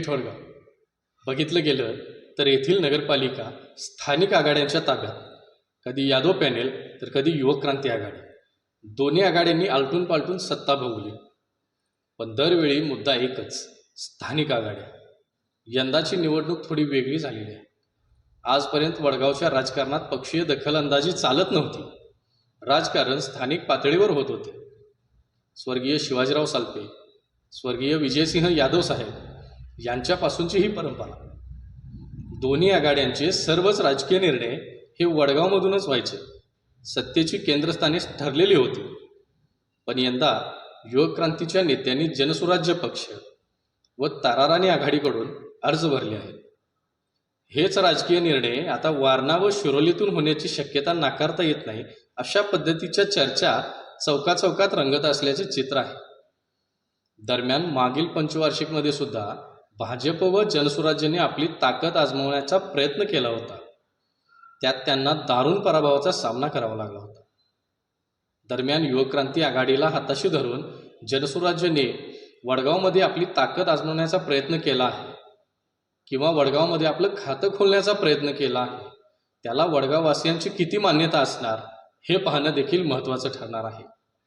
पेठ बघितलं गेलं तर येथील नगरपालिका स्थानिक आघाड्यांच्या ताब्यात. कधी यादव पॅनेल तर कधी युवक क्रांती आघाडी. दोन्ही आघाड्यांनी आलटून पालटून सत्ता भोगली. पण दरवेळी मुद्दा एकच स्थानिक आघाड्या. यंदाची निवडणूक थोडी वेगळी झालेली आहे. आजपर्यंत वडगावच्या राजकारणात पक्षीय दखलंदाजी चालत नव्हती. राजकारण स्थानिक पातळीवर होत होते. स्वर्गीय शिवाजीराव सालपे स्वर्गीय विजयसिंह यादव साहेब यांच्यापासूनची ही परंपरा. दोन्ही आघाड्यांचे सर्वच राजकीय निर्णय हे वडगावमधूनच व्हायचे. सत्तेची केंद्रस्थाने ठरलेली होती. पण यंदा युवक क्रांतीच्या नेत्यांनी जनसुराज्य पक्ष व ताराराणी आघाडीकडून अर्ज भरले आहेत. हेच राजकीय निर्णय आता वारणा व शिरोलीतून होण्याची शक्यता नाकारता येत नाही अशा पद्धतीच्या चर्चा चौका चौकात रंगत असल्याचे चित्र आहे. दरम्यान मागील पंचवार्षिकमध्ये सुद्धा भाजप व जनसुराज्याने आपली ताकद आजमावण्याचा प्रयत्न केला होता. त्यात त्यांना दारुण पराभवाचा सामना करावा लागला होता. दरम्यान युवक क्रांती आघाडीला हाताशी धरून जनसुराज्यने वडगावमध्ये आपली ताकद आजमावण्याचा प्रयत्न केला आहे किंवा वडगावमध्ये आपलं खातं खोलण्याचा प्रयत्न केला आहे त्याला वडगाववासियांची किती मान्यता असणार हे पाहणं देखील महत्त्वाचं ठरणार आहे.